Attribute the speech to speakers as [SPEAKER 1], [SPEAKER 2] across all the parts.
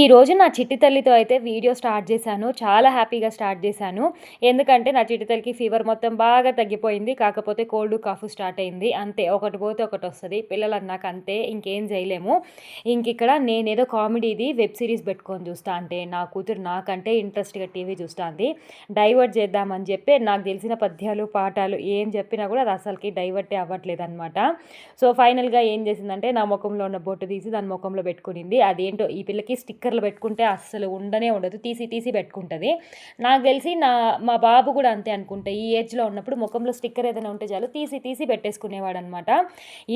[SPEAKER 1] ఈ రోజు నా చిట్టి తల్లితో అయితే వీడియో స్టార్ట్ చేశాను. చాలా హ్యాపీగా స్టార్ట్ చేశాను. ఎందుకంటే నా చిట్టి తల్లికి ఫీవర్ మొత్తం బాగా తగ్గిపోయింది. కాకపోతే కోల్డ్ కాఫ్ స్టార్ట్ అయింది. అంతే ఒకటి పోతే ఒకటి వస్తుంది. పిల్లలు అన్నాక అంతే ఇంకేం చేయలేము. ఇంక ఇక్కడ నేనేదో కామెడీది వెబ్ సిరీస్ పెట్టుకొని చూస్తా అంటే నా కూతురు నాకంటే ఇంట్రెస్ట్గా టీవీ చూస్తుంది. డైవర్ట్ చేద్దామని చెప్పి నాకు తెలిసిన పద్యాలు పాఠాలు ఏం చెప్పినా కూడా అది అసలుకి డైవర్టే అవ్వట్లేదు అనమాట సో ఫైనల్గా ఏం చేసిందంటే నా ముఖంలో ఉన్న బొట్టు తీసి దాని ముఖంలో పెట్టుకునింది. అదేంటో ఈ పిల్లకి స్టిక్ స్టిక్కర్లు పెట్టుకుంటే అస్సలు ఉండనే ఉండదు. తీసి తీసి పెట్టుకుంటుంది. నాకు తెలిసి నా మా బాబు కూడా అంతే అనుకుంటా. ఈ ఏజ్లో ఉన్నప్పుడు ముఖంలో స్టిక్కర్ ఏదైనా ఉంటే చాలు తీసి తీసి పెట్టేసుకునేవాడు అనమాట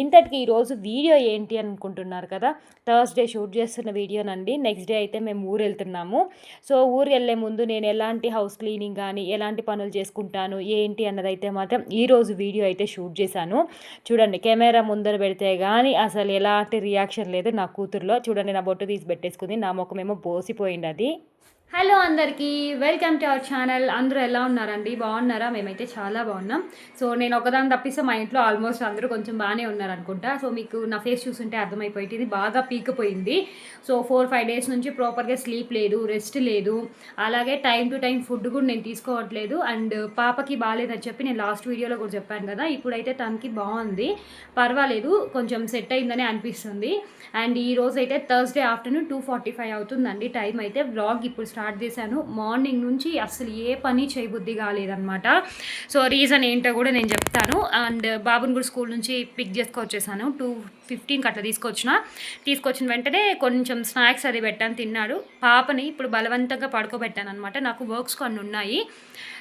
[SPEAKER 1] ఇంతటికి ఈరోజు వీడియో ఏంటి అనుకుంటున్నారు కదా? థర్స్డే షూట్ చేస్తున్న వీడియోనండి. నెక్స్ట్ డే అయితే మేము ఊరు వెళ్తున్నాము సో ఊరు వెళ్ళే ముందు నేను ఎలాంటి హౌస్ క్లీనింగ్ కానీ ఎలాంటి పనులు చేసుకుంటాను ఏంటి అన్నదైతే మాత్రం ఈరోజు వీడియో అయితే షూట్ చేశాను. చూడండి కెమెరా ముందర పెడితే కానీ అసలు ఎలాంటి రియాక్షన్ లేదు నా కూతురులో. చూడండి నా బొట్టు తీసి పెట్టేసుకుంది నా ముఖమేమో బోసిపోయింది అది. హలో అందరికీ వెల్కమ్ టు అవర్ ఛానల్ అందరూ ఎలా ఉన్నారండి? బాగున్నారా? మేమైతే చాలా బాగున్నాం. సో నేను ఒకదాని తప్పిస్తే మా ఇంట్లో ఆల్మోస్ట్ అందరూ కొంచెం బాగానే ఉన్నారు అనుకుంటా సో మీకు నా ఫేస్ చూస్తుంటే అర్థమైపోయింది. ఇది బాగా పీకిపోయింది సో ఫోర్ ఫైవ్ డేస్ నుంచి ప్రాపర్గా స్లీప్ లేదు రెస్ట్ లేదు. అలాగే టైం టు టైం ఫుడ్ కూడా నేను తీసుకోవట్లేదు. అండ్ పాపకి బాగాలేదని చెప్పి నేను లాస్ట్ వీడియోలో కూడా చెప్పాను కదా. ఇప్పుడైతే తనకి బాగుంది. పర్వాలేదు కొంచెం సెట్ అయిందని అనిపిస్తుంది. అండ్ ఈ రోజు అయితే Thursday afternoon two forty five అవుతుందండి. టైం అయితే బ్లాగ్ ఇప్పుడు స్టార్ట్ చేశాను. మార్నింగ్ నుంచి అసలు ఏ పని చేయబుద్ధి కాలేదనమాట సో రీజన్ ఏంటో కూడా నేను చెప్తాను. అండ్ బాబుని కూడా స్కూల్ నుంచి పిక్ చేసుకొచ్చేసాను. టూ ఫిఫ్టీన్కి అట్లా తీసుకొచ్చిన. తీసుకొచ్చిన వెంటనే కొంచెం స్నాక్స్ అది పెట్టాను తిన్నాడు. పాపని ఇప్పుడు బలవంతంగా పడుకోబెట్టాను అనమాట నాకు వర్క్స్ కొన్ని ఉన్నాయి.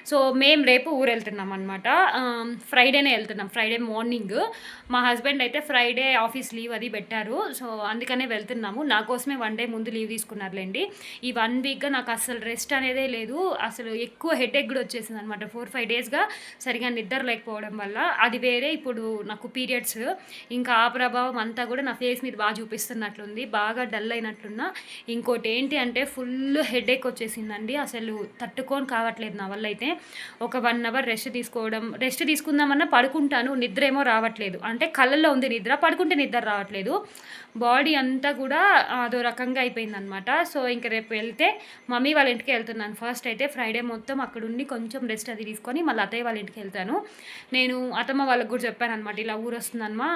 [SPEAKER 1] సో మేము రేపు ఊరు వెళ్తున్నాం అనమాట ఫ్రైడేనే వెళ్తున్నాం ఫ్రైడే మార్నింగ్. మా హస్బెండ్ అయితే ఫ్రైడే ఆఫీస్ లీవ్ అది పెట్టారు. సో అందుకనే వెళ్తున్నాము. నా కోసమే వన్ డే ముందు లీవ్ తీసుకున్నారులేండి. ఈ వన్ వీక్గా నాకు అసలు రెస్ట్ అనేదే లేదు. అసలు ఎక్కువ హెడేక్ కూడా వచ్చేసింది అనమాట ఫోర్ ఫైవ్ డేస్గా సరిగా నిద్ర లేకపోవడం వల్ల. అది వేరే ఇప్పుడు నాకు పీరియడ్స్. ఇంకా ఆ ప్రభావం అంతా కూడా నా ఫేస్ మీద బాగా చూపిస్తున్నట్లుంది. బాగా డల్ అయినట్లున్నా. ఇంకోటి ఏంటి అంటే ఫుల్ హెడేక్ వచ్చేసిందండి. అసలు తట్టుకొని కావట్లేదు నా వల్ల అయితే. ఒక వన్ అవర్ రెస్ట్ తీసుకోవడం రెస్ట్ తీసుకుందామన్నా పడుకుంటాను. నిద్ర ఏమో రావట్లేదు. అంటే కళ్ళల్లో ఉంది నిద్ర పడుకుంటే నిద్ర రావట్లేదు. బాడీ అంతా కూడా అదో రకంగా అయిపోయిందనమాట సో ఇంక రేపు వెళ్తే మా మమ్మీ వాళ్ళ ఇంటికి వెళ్తున్నాను. ఫస్ట్ అయితే ఫ్రైడే మొత్తం అక్కడ ఉండి కొంచెం రెస్ట్ అది తీసుకొని మళ్ళీ అత్తయ్య వాళ్ళ ఇంటికి వెళ్తాను. నేను అత్తమ్మ వాళ్ళకి కూడా చెప్పాను అనమాట ఇలా ఊరు వస్తుందన్నమా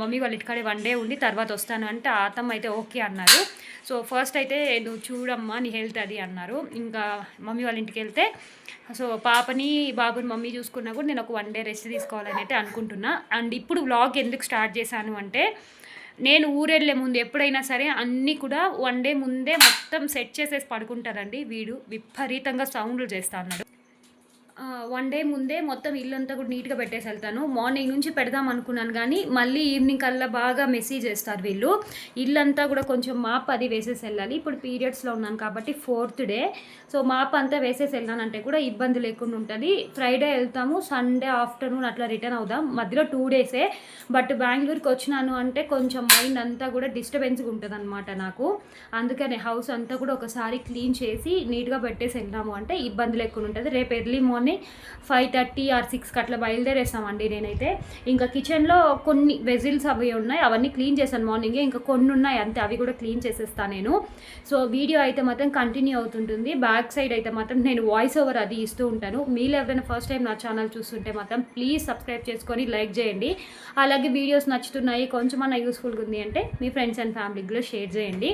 [SPEAKER 1] మమ్మీ వాళ్ళ ఇంటికాడే వన్ డే ఉండి తర్వాత వస్తాను అంటే ఆ అత్తమ్మ అయితే ఓకే అన్నారు. సో ఫస్ట్ అయితే నువ్వు చూడమ్మా నీ హెల్త్ అది అన్నారు. ఇంకా మమ్మీ వాళ్ళ ఇంటికి వెళ్తే సో పాపని బాబుని మమ్మీ చూసుకున్నా కూడా నేను ఒక వన్ డే రెస్ట్ తీసుకోవాలని అయితే అనుకుంటున్నా. అండ్ ఇప్పుడు వ్లాగ్ ఎందుకు స్టార్ట్ చేశాను అంటే నేను ఊరెళ్ళే ముందు ఎప్పుడైనా సరే అన్నీ కూడా వన్ డే ముందే మొత్తం సెట్ చేసేసి పడుకుంటారండి. వీడు విపరీతంగా సౌండ్లు చేస్తా అన్నాడు వన్ డే ముందే మొత్తం ఇల్లంతా కూడా నీట్గా పెట్టేసి వెళ్తాను. మార్నింగ్ నుంచి పెడదాం అనుకున్నాను కానీ మళ్ళీ ఈవినింగ్ కల్లా బాగా మెసేజ్ చేస్తారు వీళ్ళు. ఇల్లంతా కూడా కొంచెం మాప్ అది వేసేసి వెళ్ళాలి. ఇప్పుడు పీరియడ్స్లో ఉన్నాను కాబట్టి ఫోర్త్ డే సో మాప్ అంతా వేసేసి వెళ్ళానంటే కూడా ఇబ్బంది లేకుండా ఉంటుంది. ఫ్రైడే వెళ్తాము సండే ఆఫ్టర్నూన్ అట్లా రిటర్న్ అవుదాం. మధ్యలో టూ డేసే బట్ బెంగళూరుకి వచ్చినాను అంటే కొంచెం మైండ్ అంతా కూడా డిస్టర్బెన్స్గా ఉంటుంది అనమాట నాకు. అందుకనే హౌస్ అంతా కూడా ఒకసారి క్లీన్ చేసి నీట్గా పెట్టేసి వెళ్ళాము అంటే ఇబ్బంది లేకుండా ఉంటుంది. రేపు early morning five thirty or సిక్స్కి అట్లా బయలుదేరేస్తామండి నేనైతే. ఇంకా కిచెన్లో కొన్ని వెజిల్స్ అవి ఉన్నాయి అవన్నీ క్లీన్ చేశాను మార్నింగే ఇంకా కొన్ని ఉన్నాయి అంతే. అవి కూడా క్లీన్ చేసేస్తాను నేను. సో వీడియో అయితే మాత్రం కంటిన్యూ అవుతుంటుంది. బ్యాక్ సైడ్ అయితే మాత్రం నేను వాయిస్ ఓవర్ అది ఇస్తూ ఉంటాను. మీరు ఎవరైనా ఫస్ట్ టైం నా ఛానల్ చూస్తుంటే మాత్రం ప్లీజ్ సబ్స్క్రైబ్ చేసుకొని లైక్ చేయండి. అలాగే వీడియోస్ నచ్చుతున్నాయి కొంచెమన్నా యూస్ఫుల్గా ఉంది అంటే మీ ఫ్రెండ్స్ అండ్ ఫ్యామిలీలో షేర్ చేయండి.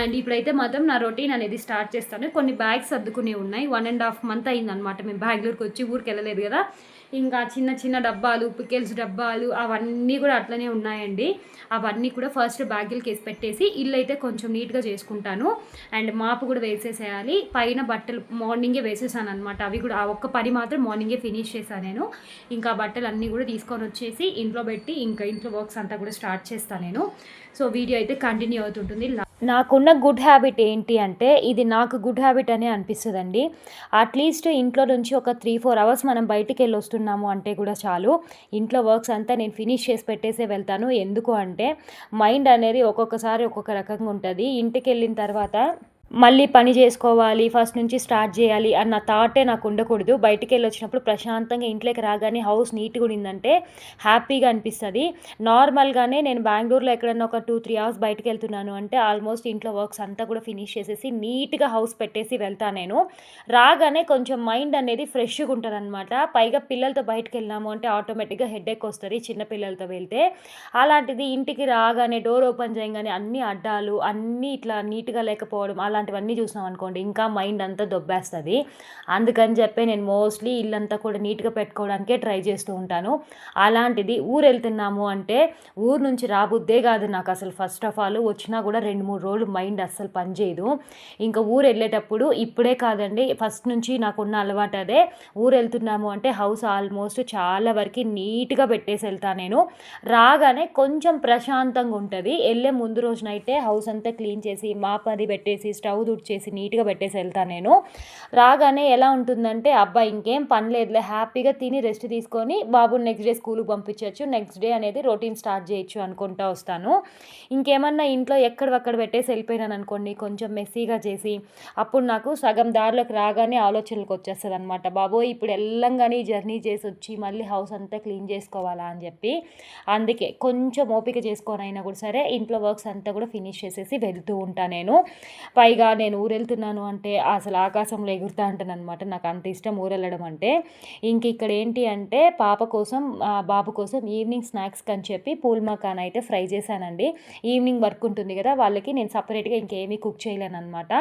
[SPEAKER 1] అండ్ ఇప్పుడైతే మాత్రం నా రొటీన్ అనేది స్టార్ట్ చేస్తాను. కొన్ని బ్యాగ్స్ సర్దుకునే ఉన్నాయి. వన్ అండ్ హాఫ్ మంత్ అయిందనమాట మేము బెంగళూరుకి వచ్చి ఊరికి వెళ్ళలేదు కదా. ఇంకా చిన్న చిన్న డబ్బాలు పికెల్స్ డబ్బాలు అవన్నీ కూడా అట్లనే ఉన్నాయండి. అవన్నీ కూడా ఫస్ట్ బ్యాగులకి వేసి పెట్టేసి ఇల్లు అయితే కొంచెం నీట్గా చేసుకుంటాను. అండ్ మాపు కూడా వేసేసేయాలి. పైన బట్టలు మార్నింగే వేసేసాను అనమాట అవి కూడా ఆ ఒక్క పని మాత్రం మార్నింగే ఫినిష్ చేశాను నేను. ఇంకా బట్టలు అన్నీ కూడా తీసుకొని వచ్చేసి ఇంట్లో పెట్టి ఇంకా ఇంట్లో వర్క్స్ అంతా కూడా స్టార్ట్ చేస్తాను నేను. సో వీడియో అయితే కంటిన్యూ అవుతుంటుంది. నాకున్న గుడ్ హ్యాబిట్ ఏంటి అంటే ఇది నాకు గుడ్ హ్యాబిట్ అనే అనిపిస్తుందండి. అట్లీస్ట్ ఇంట్లో నుంచి ఒక త్రీ ఫోర్ అవర్స్ మనం బయటికి వెళ్ళి వస్తున్నాము అంటే కూడా చాలు. ఇంట్లో వర్క్స్ అంతా నేను ఫినిష్ చేసి పెట్టేసే వెళ్తాను. ఎందుకు అంటే మైండ్ అనేది ఒక్కొక్కసారి ఒక్కొక్క రకంగా ఉంటుంది. ఇంటికి వెళ్ళిన తర్వాత మళ్ళీ పని చేసుకోవాలి ఫస్ట్ నుంచి స్టార్ట్ చేయాలి అన్న థాటే నాకు ఉండకూడదు. బయటికి వెళ్ళి వచ్చినప్పుడు ప్రశాంతంగా ఇంట్లోకి రాగానే హౌస్ నీట్గా ఉండిందంటే హ్యాపీగా అనిపిస్తుంది. నార్మల్గానే నేను బెంగళూరులో ఎక్కడన్నా ఒక టూ త్రీ అవర్స్ బయటకు వెళ్తున్నాను అంటే ఆల్మోస్ట్ ఇంట్లో వర్క్స్ అంతా కూడా ఫినిష్ చేసేసి నీట్గా హౌస్ పెట్టేసి వెళ్తాను నేను. రాగానే కొంచెం మైండ్ అనేది ఫ్రెష్గా ఉంటుంది అనమాట పైగా పిల్లలతో బయటకు వెళ్ళినాము అంటే ఆటోమేటిక్గా హెడేక్ వస్తుంది చిన్న పిల్లలతో వెళ్తే. అలాంటిది ఇంటికి రాగానే డోర్ ఓపెన్ చేయగానే అన్ని అడ్డాలు అన్నీ ఇట్లా నీట్గా లేకపోవడం అలా అలాంటివన్నీ చూసినాం అనుకోండి ఇంకా మైండ్ అంతా దొబ్బేస్తుంది. అందుకని చెప్పి నేను మోస్ట్లీ ఇల్లంతా కూడా నీట్గా పెట్టుకోవడానికే ట్రై చేస్తూ ఉంటాను. అలాంటిది ఊరు వెళ్తున్నాము అంటే ఊరు నుంచి రాబుద్దే కాదు నాకు అసలు. ఫస్ట్ ఆఫ్ ఆల్ వచ్చినా కూడా రెండు మూడు రోజులు మైండ్ అస్సలు పనిచేయదు ఇంకా ఊరు వెళ్ళేటప్పుడు ఇప్పుడే కాదండి ఫస్ట్ నుంచి నాకున్న అలవాటు అదే. ఊరు వెళ్తున్నాము అంటే హౌస్ ఆల్మోస్ట్ చాలా వరకు నీట్గా పెట్టేసి వెళ్తాను నేను. రాగానే కొంచెం ప్రశాంతంగా ఉంటుంది. వెళ్ళే ముందు రోజునైతే హౌస్ అంతా క్లీన్ చేసి మా అది పెట్టేసి స్టవ్ స్టవ్ తుడిచేసి నీట్గా పెట్టేసి వెళ్తాను నేను. రాగానే ఎలా ఉంటుందంటే అబ్బా ఇంకేం పని లేదులే హ్యాపీగా తిని రెస్ట్ తీసుకొని బాబుని నెక్స్ట్ డే స్కూల్కి పంపించవచ్చు నెక్స్ట్ డే అనేది రొటీన్ స్టార్ట్ చేయొచ్చు అనుకుంటా వస్తాను. ఇంకేమన్నా ఇంట్లో ఎక్కడవక్కడ పెట్టేసి వెళ్ళిపోయినాను అనుకోండి కొంచెం మెస్సీగా చేసి అప్పుడు నాకు సగం దారిలోకి రాగానే ఆలోచనలకు వచ్చేస్తుంది అనమాట బాబోయ్ ఇప్పుడు వెళ్ళంగానే జర్నీ చేసి వచ్చి మళ్ళీ హౌస్ అంతా క్లీన్ చేసుకోవాలా? అని చెప్పి అందుకే కొంచెం ఓపిక చేసుకొని అయినా కూడా సరే ఇంట్లో వర్క్స్ అంతా కూడా ఫినిష్ చేసేసి వెళ్తూ ఉంటాను నేను. పైగా నేను ఊరెళ్తున్నాను అంటే అసలు ఆకాశంలో ఎగురుతా ఉంటాను అనమాట నాకు అంత ఇష్టం ఊరెళ్ళడం అంటే. ఇంక ఇక్కడ ఏంటి అంటే పాప కోసం బాబు కోసం ఈవినింగ్ స్నాక్స్ అని చెప్పి పూల్ మకాన్ అయితే ఫ్రై చేశానండి. ఈవినింగ్ వర్క్ ఉంటుంది కదా వాళ్ళకి నేను సపరేట్గా ఇంకేమీ కుక్ చేయలేను అనమాట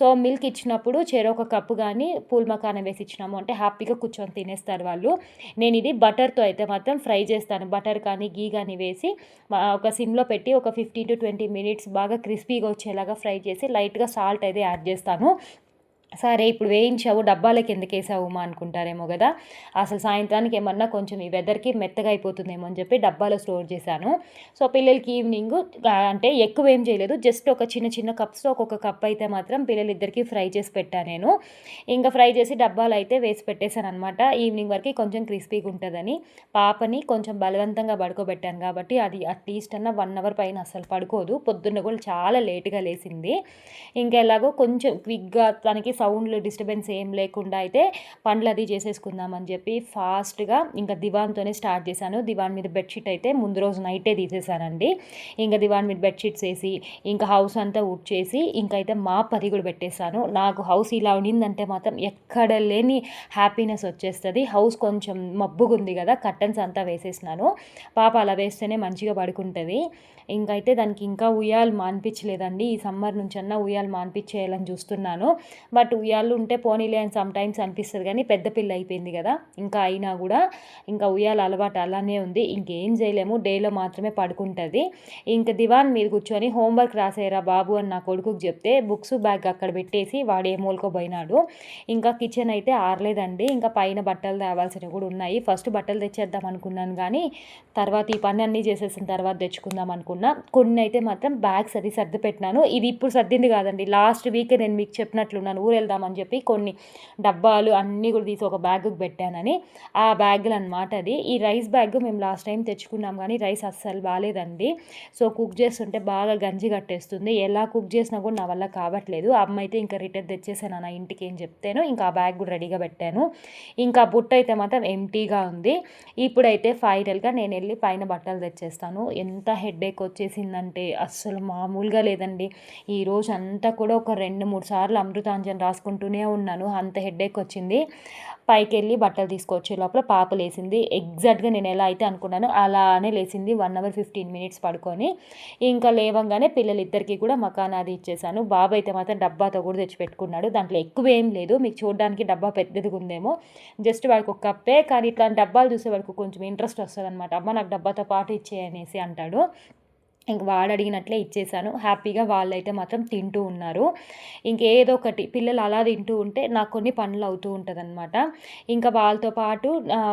[SPEAKER 1] సో మిల్క్ ఇచ్చినప్పుడు చెరొక కప్పు కానీ పూల్ మకాన వేసి ఇచ్చినాము అంటే హ్యాపీగా కూర్చొని తినేస్తారు వాళ్ళు. నేను ఇది బటర్తో అయితే మాత్రం ఫ్రై చేస్తాను. బటర్ కానీ గీ కానీ వేసి ఒక సిమ్లో పెట్టి ఒక ఫిఫ్టీన్ టు ట్వంటీ మినిట్స్ బాగా క్రిస్పీగా వచ్చేలాగా ఫ్రై చేసి లైట్గా సాల్ట్ అయితే యాడ్ చేస్తాను. సరే ఇప్పుడు వేయించావు డబ్బాలకి ఎందుకు వేసావు మా అనుకుంటారేమో కదా అసలు సాయంత్రానికి ఏమన్నా కొంచెం ఈ వెదర్కి మెత్తగా అయిపోతుందేమో అని చెప్పి డబ్బాలో స్టోర్ చేశాను. సో పిల్లలకి ఈవినింగ్ అంటే ఎక్కువ ఏం చేయలేదు. జస్ట్ ఒక చిన్న చిన్న కప్స్లో ఒక్కొక్క కప్ అయితే మాత్రం పిల్లలిద్దరికి ఫ్రై చేసి పెట్టాను నేను. ఇంకా ఫ్రై చేసి డబ్బాలు అయితే వేసి పెట్టేశాను అనమాట ఈవినింగ్ వరకు కొంచెం క్రిస్పీగా ఉంటుందని. పాపని కొంచెం బలవంతంగా పడుకోబెట్టాను కాబట్టి అది అట్లీస్ట్ అన్న వన్ అవర్ పైన అసలు పడుకోదు. పొద్దున్న కూడా చాలా లేట్గా లేసింది ఇంకా ఎలాగో కొంచెం క్విక్గా తనకి సౌండ్లు డిస్టర్బెన్స్ ఏం లేకుండా అయితే పండ్లు అది చేసేసుకుందామని చెప్పి ఫాస్ట్గా ఇంకా దివాన్తోనే స్టార్ట్ చేశాను. దివాన్ మీద బెడ్షీట్ అయితే ముందు రోజు నైటే తీసేసానండి ఇంకా దివాన్ మీద బెడ్షీట్స్ వేసి ఇంకా హౌస్ అంతా చేసి ఇంకైతే మా పది కూడా పెట్టేశాను. నాకు హౌస్ ఇలా ఉండిందంటే మాత్రం ఎక్కడ లేని హ్యాపీనెస్ వచ్చేస్తుంది. హౌస్ కొంచెం మబ్బుగా ఉంది కదా కర్టన్స్ అంతా వేసేసినాను. పాప అలా వేస్తేనే మంచిగా పడుకుంటుంది. ఇంకైతే దానికి ఇంకా ఉయ్యాలు మాన్పించలేదండి. ఈ సమ్మర్ నుంచి అన్నా ఉయ్యాలు మాన్పించేయాలని చూస్తున్నాను. బట్ ఉయ్యాలు ఉంటే పోనీలే అని సమ్టైమ్స్ అనిపిస్తుంది కానీ పెద్ద పిల్ల అయిపోయింది కదా. ఇంకా అయినా కూడా ఇంకా ఉయ్యాల అలవాటు అలానే ఉంది. ఇంకేం చేయలేము. డేలో మాత్రమే పడుకుంటుంది. ఇంకా దివాన్ మీరు కూర్చొని హోంవర్క్ రాసేరా బాబు అని నా కొడుకుకి చెప్తే బుక్స్ బ్యాగ్ అక్కడ పెట్టేసి వాడు ఏ మూలకోపోయినాడు ఇంకా కిచెన్ అయితే ఆరలేదండి. ఇంకా పైన బట్టలు తేవాల్సినవి కూడా ఉన్నాయి. ఫస్ట్ బట్టలు తెచ్చేద్దాం అనుకున్నాను కానీ తర్వాత ఈ పని అన్నీ చేసేసిన తర్వాత తెచ్చుకుందాం అనుకున్నా. కొన్ని అయితే మాత్రం బ్యాగ్స్ అది సర్ది పెట్టినాను. ఇది ఇప్పుడు సర్దింది కాదండి. లాస్ట్ వీక్ నేను మీకు చెప్పినట్లున్నాను. ఊరు వెళ్దామని చెప్పి కొన్ని డబ్బాలు అన్నీ కూడా తీసి ఒక బ్యాగ్కి పెట్టానని. ఆ బ్యాగులు అనమాట అది. ఈ రైస్ బ్యాగ్ మేము లాస్ట్ టైం తెచ్చుకున్నాం కానీ రైస్ అస్సలు బాగాలేదండి. సో కుక్ చేస్తుంటే బాగా గంజి కట్టేస్తుంది. ఎలా కుక్ చేసినా కూడా నా వల్ల కావట్లేదు. అమ్మ అయితే ఇంకా రిటర్న్ తెచ్చేసాను నా ఇంటికి ఏం చెప్తాను. ఇంకా ఆ బ్యాగ్ కూడా రెడీగా పెట్టాను. ఇంకా బుట్ట అయితే మాత్రం ఎంటీగా ఉంది. ఇప్పుడైతే ఫైనల్గా నేను వెళ్ళి పైన బట్టలు తెచ్చేస్తాను. ఎంత హెడ్ వచ్చేసిందంటే అస్సలు మామూలుగా లేదండి. ఈరోజు అంతా కూడా ఒక రెండు మూడు సార్లు అమృతాంజన్ రాసుకుంటూనే ఉన్నాను. అంత హెడేక్ వచ్చింది. పైకి వెళ్ళి బట్టలు తీసుకొచ్చే లోపల పాప లేచింది ఎగ్జాక్ట్గా నేను ఎలా అయితే అనుకున్నానో అలానే లేచింది. వన్ అవర్ ఫిఫ్టీన్ మినిట్స్ పడుకొని ఇంకా లేవంగానే పిల్లలిద్దరికీ కూడా మకానాది ఇచ్చేసాను. బాబు అయితే మాత్రం డబ్బాతో కూడా తెచ్చి పెట్టుకున్నాడు దాంట్లో ఎక్కువ ఏం లేదు. మీకు చూడడానికి డబ్బా పెద్దదిగా ఉందేమో. జస్ట్ వాడికి ఒక కప్పే. కానీ ఇట్లాంటి డబ్బాలు చూసే వాడికి కొంచెం ఇంట్రెస్ట్ వస్తుంది అనమాట అమ్మ నాకు డబ్బాతో పాటు ఇచ్చేయనేసి అంటాడు. ఇంక వాడు అడిగినట్లే ఇచ్చేసాను. హ్యాపీగా వాళ్ళైతే మాత్రం తింటూ ఉన్నారు. ఇంకేదో ఒకటి పిల్లలు అలా తింటూ ఉంటే నాకు కొన్ని పనులు అవుతూ ఉంటుంది అనమాట ఇంకా వాళ్ళతో పాటు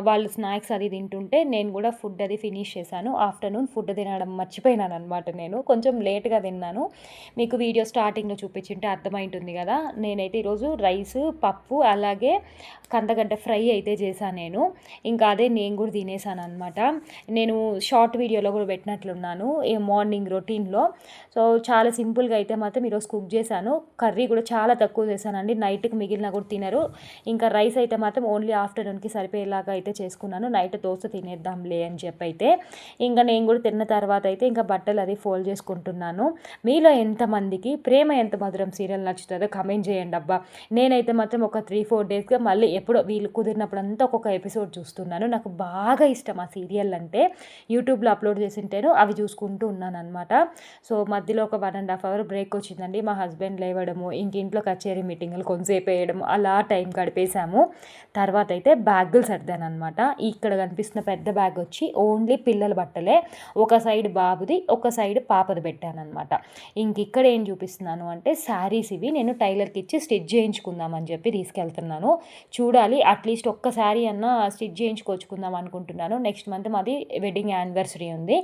[SPEAKER 1] వాళ్ళు స్నాక్స్ అది తింటుంటే నేను కూడా ఫుడ్ అది ఫినిష్ చేశాను. ఆఫ్టర్నూన్ ఫుడ్ తినడం మర్చిపోయినాను అనమాట నేను. కొంచెం లేట్గా తిన్నాను. మీకు వీడియో స్టార్టింగ్లో చూపించుంటే అర్థమైంటుంది కదా. నేనైతే ఈరోజు రైస్ పప్పు అలాగే కందగడ్డ ఫ్రై అయితే చేశాను నేను. ఇంకా అదే నేను కూడా తినేసాను అనమాట నేను షార్ట్ వీడియోలో కూడా పెట్టినట్లున్నాను. మార్నింగ్ రొటీన్లో. సో చాలా సింపుల్గా అయితే మాత్రం ఈరోజు కుక్ చేశాను. కర్రీ కూడా చాలా తక్కువ చేశానండి. నైట్కి మిగిలిన కూడా తినరు. ఇంకా రైస్ అయితే మాత్రం ఓన్లీ ఆఫ్టర్నూన్కి సరిపోయేలాగా అయితే చేసుకున్నాను. నైట్ దోశ తినేద్దాంలే అని చెప్పి అయితే ఇంకా నేను కూడా తిన్న తర్వాత అయితే ఇంకా బట్టలు అది ఫోల్డ్ చేసుకుంటున్నాను. మీలో ఎంతమందికి ప్రేమ ఎంత మధురం సీరియల్ నచ్చుతుందో కమెంట్ చేయండి అబ్బా. నేనైతే మాత్రం ఒక త్రీ ఫోర్ డేస్గా మళ్ళీ ఎప్పుడో వీళ్ళు కుదిరినప్పుడు అంతా ఒక్కొక్క ఎపిసోడ్ చూస్తున్నాను. నాకు బాగా ఇష్టం ఆ సీరియల్ అంటే. యూట్యూబ్లో అప్లోడ్ చేసింటేను అవి చూసుకుంటూ ఉన్నాను. అనమాట సో మధ్యలో ఒక one and half hour break వచ్చిందండి. మా హస్బెండ్ లేవడము ఇంక ఇంట్లో కచేరీ మీటింగ్లు కొంతసేపు వేయడము అలా టైం గడిపేశాము. తర్వాత అయితే బ్యాగులు సర్దాను అనమాట ఇక్కడ కనిపిస్తున్న పెద్ద బ్యాగ్ వచ్చి ఓన్లీ పిల్లల బట్టలే ఒక సైడ్ బాబుది ఒక సైడ్ పాపది పెట్టాను అనమాట ఇంక ఇక్కడ ఏం చూపిస్తున్నాను అంటే శారీస్ ఇవి నేను టైలర్కి ఇచ్చి స్టిచ్ చేయించుకుందామని చెప్పి తీసుకెళ్తున్నాను. చూడాలి అట్లీస్ట్ ఒక్క శారీ అన్నా స్టిచ్ చేయించుకొచ్చుకుందాం అనుకుంటున్నాను. నెక్స్ట్ మంత్ మాది వెడ్డింగ్ యానివర్సరీ ఉంది.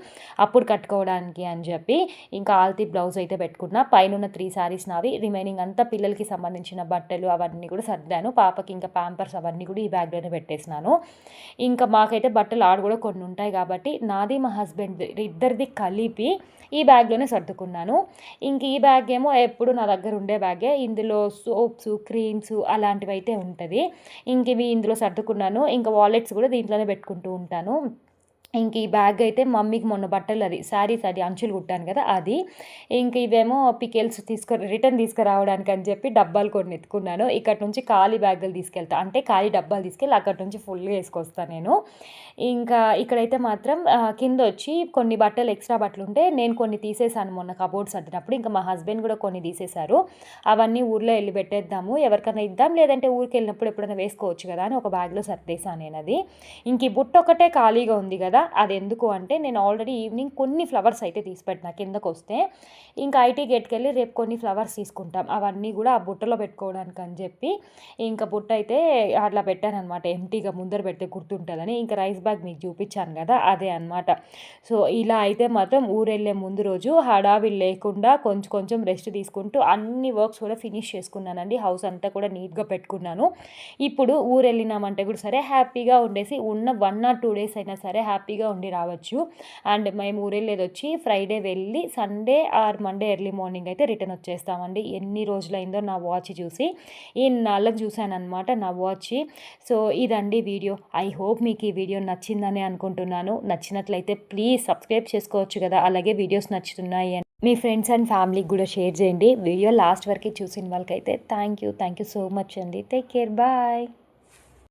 [SPEAKER 1] అప్పుడు కట్టుకోవడానికి అని చెప్పి ఇంకా ఆల్తీ బ్లౌజ్ అయితే పెట్టుకున్నా. పైన ఉన్న త్రీ శారీస్ నావి రిమైనింగ్ అంతా పిల్లలకి సంబంధించిన బట్టలు అవన్నీ కూడా సర్దాను. పాపకి ఇంకా ప్యాంపర్స్ అవన్నీ కూడా ఈ బ్యాగ్లోనే పెట్టేసినాను. ఇంకా మాకైతే బట్టలు ఆడు కూడా కొన్ని ఉంటాయి కాబట్టి నాది మా హస్బెండ్ ఇద్దరిది కలిపి ఈ బ్యాగ్లోనే సర్దుకున్నాను. ఇంక ఈ బ్యాగ్ ఏమో ఎప్పుడు నా దగ్గర ఉండే బ్యాగే. ఇందులో సోప్స్ క్రీమ్స్ అలాంటివి అయితే ఉంటుంది. ఇంక ఇవి ఇందులో సర్దుకున్నాను. ఇంకా వాలెట్స్ కూడా దీంట్లోనే పెట్టుకుంటూ ఉంటాను. ఇంక ఈ బ్యాగ్ అయితే మమ్మీకి మొన్న బట్టలు అది శారీస్ అది అంచులు కుట్టాను కదా అది. ఇంక ఇవేమో పికెల్స్ తీసుకు రిటర్న్ తీసుకురావడానికి అని చెప్పి డబ్బాలు కొన్ని ఎత్తుకున్నాను. ఇక్కడ నుంచి ఖాళీ బ్యాగులు తీసుకెళ్తా అంటే ఖాళీ డబ్బాలు తీసుకెళ్ళి అక్కడ నుంచి ఫుల్గా వేసుకొస్తాను నేను. ఇంకా ఇక్కడైతే మాత్రం కింద వచ్చి కొన్ని బట్టలు ఎక్స్ట్రా బట్టలు ఉంటే నేను కొన్ని తీసేసాను మొన్న కబోర్డ్స్ సర్దినప్పుడు. ఇంకా మా హస్బెండ్ కూడా కొన్ని తీసేశారు. అవన్నీ ఊర్లో వెళ్ళి పెట్టేద్దాము ఎవరికైనా ఇద్దాం లేదంటే ఊరికి వెళ్ళినప్పుడు ఎప్పుడైనా వేసుకోవచ్చు కదా అని ఒక బ్యాగ్లో సర్దేశాను నేను అది ఇంక ఈ బుట్ట ఒకటే ఖాళీగా ఉంది కదా అది ఎందుకు అంటే నేను ఆల్రెడీ ఈవినింగ్ కొన్ని ఫ్లవర్స్ అయితే తీసి పెట్టిన కిందకు వస్తే ఇంకా ఐటీ గేట్కి వెళ్ళి రేపు కొన్ని ఫ్లవర్స్ తీసుకుంటాం. అవన్నీ కూడా ఆ బుట్టలో పెట్టుకోవడానికి అని చెప్పి ఇంకా బుట్ట అయితే అట్లా పెట్టాను అనమాట ఎంటీగా ముందర పెడితే గుర్తుంటుందని ఇంకా రైస్ బ్యాగ్ మీకు చూపించాను కదా అదే అనమాట సో ఇలా అయితే మాత్రం ఊరెళ్ళే ముందు రోజు హడావిడి లేకుండా కొంచెం కొంచెం రెస్ట్ తీసుకుంటూ అన్ని వర్క్స్ కూడా ఫినిష్ చేసుకున్నానండి. హౌస్ అంతా కూడా నీట్గా పెట్టుకున్నాను. ఇప్పుడు ఊరు వెళ్ళినామంటే కూడా సరే హ్యాపీగా ఉండేసి ఉన్న వన్ ఆర్ టూ డేస్ అయినా సరే హ్యాపీ హ్యాపీగా ఉండి రావచ్చు. అండ్ మేము ఊరెళ్ళేది వచ్చి ఫ్రైడే వెళ్ళి Sunday or Monday early morning అయితే రిటర్న్ వచ్చేస్తామండి. ఎన్ని రోజులైందో నా వాచ్ చూసి ఈ నాళ్ళకు చూశాను అనమాట నా వాచ్. సో ఇదండి వీడియో. ఐ హోప్ మీకు ఈ వీడియో నచ్చిందని అనుకుంటున్నాను. నచ్చినట్లయితే ప్లీజ్ సబ్స్క్రైబ్ చేసుకోవచ్చు కదా. అలాగే వీడియోస్ నచ్చుతున్నాయి మీ ఫ్రెండ్స్ అండ్ ఫ్యామిలీకి కూడా షేర్ చేయండి. వీడియో లాస్ట్ వరకు చూసిన వాళ్ళకైతే thank you. Thank you so much అండి. Take care. బాయ్.